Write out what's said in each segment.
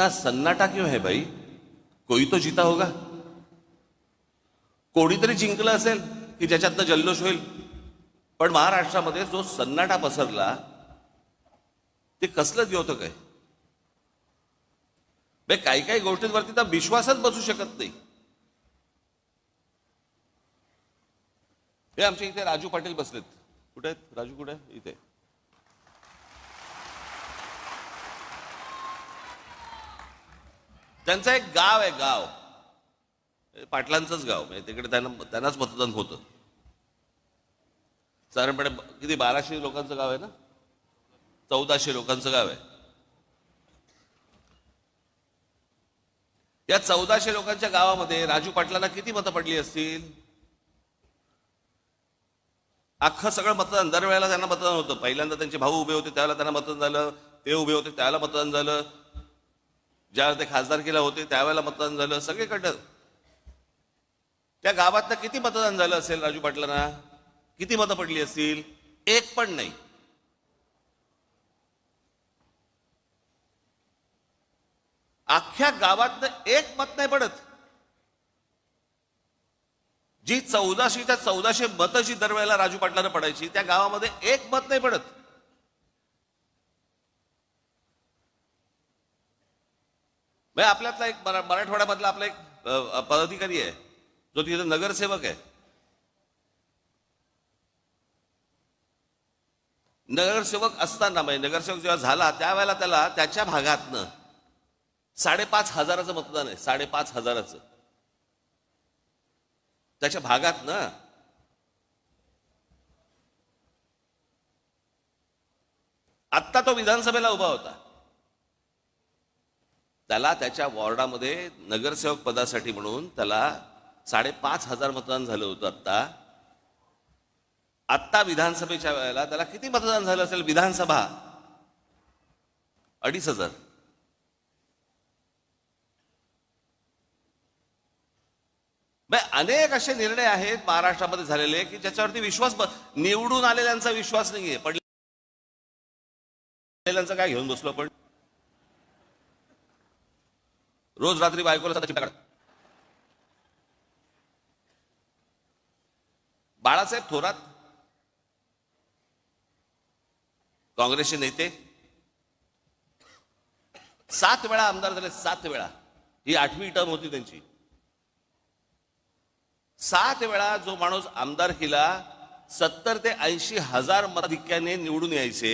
इतना सन्नाटा क्यों है भाई? कोई तो जीता होगा। कोणीतरी जिंकलं असेल की ज्याच्यातनं जल्लोष होईल. पण महाराष्ट्रामध्ये जो सन्नाटा पसरला ते कसलं द्योतक काय काही काही गोष्टींवरती तर विश्वासच बसू शकत नाही. हे आमच्या इथे राजू पाटील बसलेत. कुठे आहेत? राजू कुठे? आहे? इथे. त्यांचं एक गाव आहे गाव. पाटलांचंच गाव. म्हणजे तिकडे त्यांना त्यांनाच मतदान होतं. साधारणपणे किती बाराशे लोकांचं गाव आहे ना? चौदाशे लोकांचं गाव आहे. या चौदाशे लोकांच्या गावामध्ये राजू पाटलांना किती मतं पडली असतील? अख्खं सगळं मतदान दरवेळेला त्यांना मतदान होतं. पहिल्यांदा त्यांचे भाऊ उभे होते त्यावेळेला त्यांना मतदान झालं. ते उभे होते त्याला मतदान झालं. ज्यावेळेला ते खासदारकीला होते त्यावेळेला मतदान झालं सगळीकडं त्या गावातनं किती मतदान झालं असेल राजू पाटलांना? किती मतं पडली असतील? एक पण नाही. अख्ख्या गावातनं एक मत नाही पडत. जी चौदाशे त्या चौदाशे मतं जी दरवेळेला राजू पाटलांना पडायची त्या गावामध्ये एक मत नाही पडत. म्हणजे आपल्यातला एक मराठवाड्यामधला आपला एक पदाधिकारी आहे. जो तिथे नगरसेवक आहे. नगरसेवक असताना म्हणजे नगरसेवक जेव्हा झाला त्यावेळेला त्याला त्याच्या भागातनं साडेपाच हजाराचं मतदान आहे. साडेपाच हजाराचं. त्याच्या भागात ना आत्ता तो विधानसभेला उभा होता. त्याला त्याच्या वॉर्डामध्ये नगरसेवक पदासाठी म्हणून त्याला साडेपाच हजार मतदान झालं होतं आत्ता. आत्ता विधानसभेच्या वेळेला त्याला किती मतदान झालं असेल? विधानसभा. अडीच हजार. अनेक असे निर्णय आहेत महाराष्ट्रामध्ये झालेले की ज्याच्यावरती विश्वास ब- निवडून आलेल्यांचा विश्वास नाहीये. पडलेल्यांचा काय घेऊन बसलो आपण? रोज रात्री बायकोला सतत चिमटा काढ. बाळासाहेब थोरात काँग्रेसचे नेते सात वेळा आमदार झाले सात वेळा ही आठवी टर्म होती त्यांची सात वेळा जो माणूस आमदार केला सत्तर ते ऐंशी हजार मताधिक्याने निवडून यायचे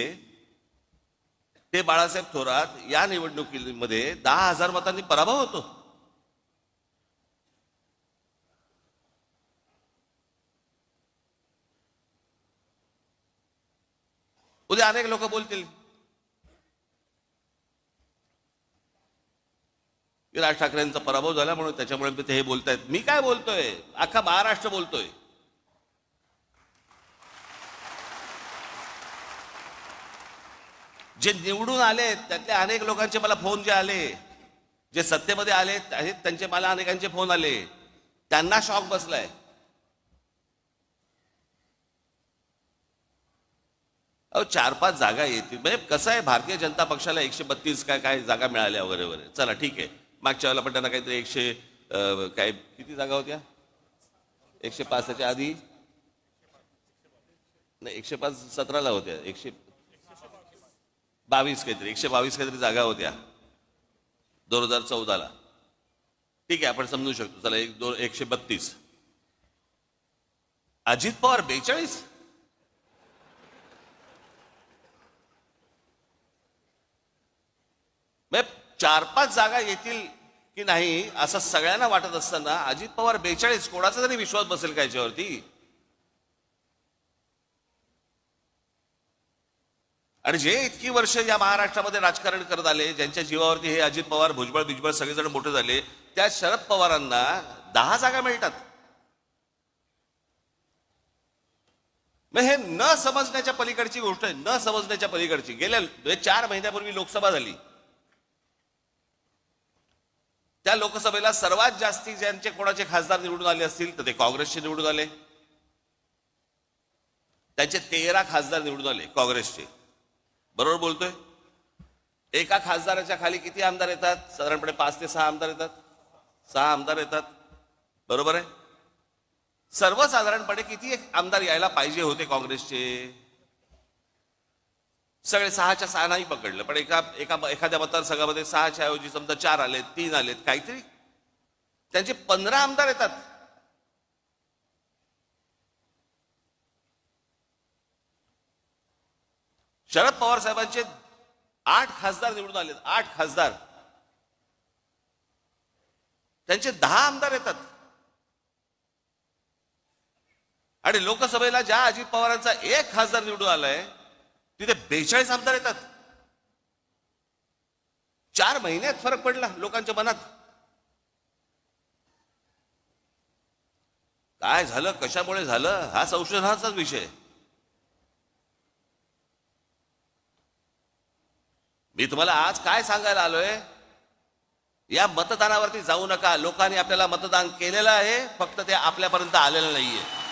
ते बाळासाहेब थोरात या निवडणुकीमध्ये दहा हजार मतांनी पराभव होतो. उद्या अनेक लोक बोलतील. राज ठाकरेंचा पराभव झाला म्हणून त्याच्यामुळे ते हे बोलतायत. मी काय बोलतोय? अख्खा महाराष्ट्र बोलतोय. जे निवडून आले त्यातले अनेक लोकांचे मला फोन जे आले जे सत्तेमध्ये आले आहेत त्यांचे मला अनेकांचे फोन आले. त्यांना शॉक बसलाय. अहो चार पाच जागा येतील. म्हणजे कसं आहे भारतीय जनता पक्षाला एकशे बत्तीस काय काय जागा मिळाल्या वगैरे वगैरे. चला ठीक आहे. मागच्या वेळेला पण त्यांना काहीतरी एकशे काय किती जागा होत्या? एकशे पाचच्या आधी? नाही एकशे पाच सतराला होत्या. एकशे बावीस काहीतरी एकशे बावीस काहीतरी जागा होत्या. दोन हजार चौदाला. ठीक आहे आपण समजू शकतो. चला एक दोन एकशे बत्तीस. अजित पवार बेचाळीस? म्हणजे चार पाच जागा येतील की नाही असं सगळ्यांना वाटत असताना अजित पवार बेचाळीस. कोणाचा तरी विश्वास बसेल का याच्यावरती? आणि जे इतकी वर्ष या महाराष्ट्रामध्ये राजकारण करत आले ज्यांच्या जीवावरती हे अजित पवार भुजबळ बिजबळ सगळेजण मोठे झाले त्या शरद पवारांना दहा जागा मिळतात. मग हे न समजण्याच्या पलीकडची गोष्ट आहे न समजण्याच्या पलीकडची. गेल्या म्हणजे चार महिन्यापूर्वी लोकसभा झाली. त्या लोकसभेला सर्वात जास्ती ज्यांचे कोणाचे खासदार निवडून आले असतील तर ते काँग्रेसचे निवडून आले. त्यांचे तेरा खासदार निवडून आले काँग्रेसचे. बरोबर बोलतोय? एका खासदाराच्या खाली किती आमदार येतात? साधारणपणे पाच ते सहा आमदार येतात. सहा आमदार येतात. बरोबर आहे? सर्वसाधारणपणे किती एक आमदार यायला पाहिजे होते काँग्रेसचे? सगळे सहाच्या सहा नाही पकडलं पण एका एका एखाद्या मतदारसंघामध्ये सहाच्या ऐवजी समजा चार आलेत तीन आलेत काहीतरी. त्यांचे पंधरा आमदार येतात. शरद पवार साहेबांचे आठ खासदार निवडून आलेत. आठ खासदार. त्यांचे दहा आमदार येतात. आणि लोकसभेला ज्या अजित पवारांचा एक खासदार निवडून आलाय तिथे बेचाळीस आमदार येतात. चार महिन्यात फरक पडला लोकांच्या मनात. काय झालं? कशामुळे झालं? हा संशोधनाचाच विषय. मी तुम्हाला आज काय सांगायला आलोय? या मतदानावरती जाऊ नका. लोकांनी आपल्याला मतदान केलेलं आहे फक्त ते आपल्यापर्यंत आलेलं नाहीये.